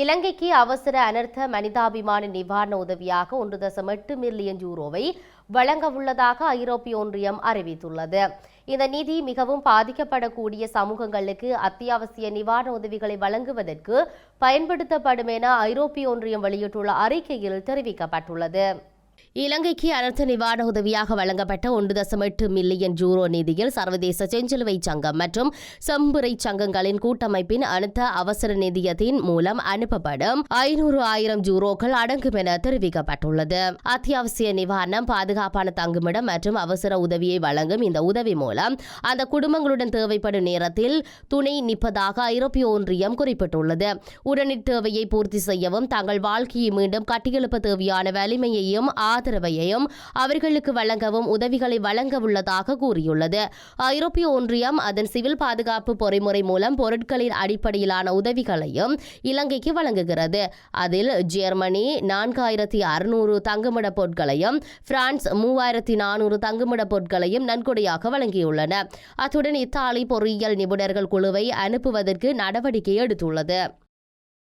இலங்கைக்கு அவசர அனர்த்த மனிதாபிமான நிவாரண உதவியாக ஒன்று தசம் எட்டு மில்லியன் யூரோவை வழங்க உள்ளதாக ஐரோப்பிய ஒன்றியம் அறிவித்துள்ளது. இந்த நிதி மிகவும் பாதிக்கப்படக்கூடிய சமூகங்களுக்கு அத்தியாவசிய நிவாரண உதவிகளை வழங்குவதற்கு பயன்படுத்தப்படும் என ஐரோப்பிய ஒன்றியம் வெளியிட்டுள்ள அறிக்கையில் தெரிவிக்கப்பட்டுள்ளது. இலங்கைக்கு அனர்த்த நிவாரண உதவியாக வழங்கப்பட்ட ஒன்று தசம் எட்டு மில்லியன் ஜூரோ நிதியில் சர்வதேச செஞ்சிலுவை சங்கம் மற்றும் செம்புரை சங்கங்களின் கூட்டமைப்பின் அனர்த்த அவசர நிதியத்தின் மூலம் அனுப்பப்படும் ஐநூறு ஆயிரம் ஜூரோக்கள் அடங்கும் என தெரிவிக்கப்பட்டுள்ளது. அத்தியாவசிய நிவாரணம் பாதுகாப்பான தங்குமிடம் மற்றும் அவசர உதவியை வழங்கும் இந்த உதவி மூலம் அந்த குடும்பங்களுடன் தேவைப்படும் நேரத்தில் துணை நிற்பதாக ஐரோப்பிய ஒன்றியம் குறிப்பிட்டுள்ளது. உடனடி தேவையை பூர்த்தி செய்யவும் தங்கள் வாழ்க்கையை மீண்டும் கட்டியெழுப்ப தேவையான வலிமையையும் ஆதரவையும் அவர்களுக்கு வழங்கவும் உதவிகளை வழங்க உள்ளதாக கூறியுள்ளது. ஐரோப்பிய ஒன்றியம் அதன் சிவில் பாதுகாப்பு பொறிமுறை மூலம் பொருட்களின் அடிப்படையிலான உதவிகளையும் இலங்கைக்கு வழங்குகிறது. அதில் ஜெர்மனி நான்காயிரத்தி அறுநூறு தங்குமிட பொருட்களையும் பிரான்ஸ் மூவாயிரத்தி நானூறு தங்குமிட பொருட்களையும் நன்கொடையாக வழங்கியுள்ளன. அத்துடன் இத்தாலி பொறியியல் நிபுணர்கள் குழுவை அனுப்புவதற்கு நடவடிக்கை எடுத்துள்ளது.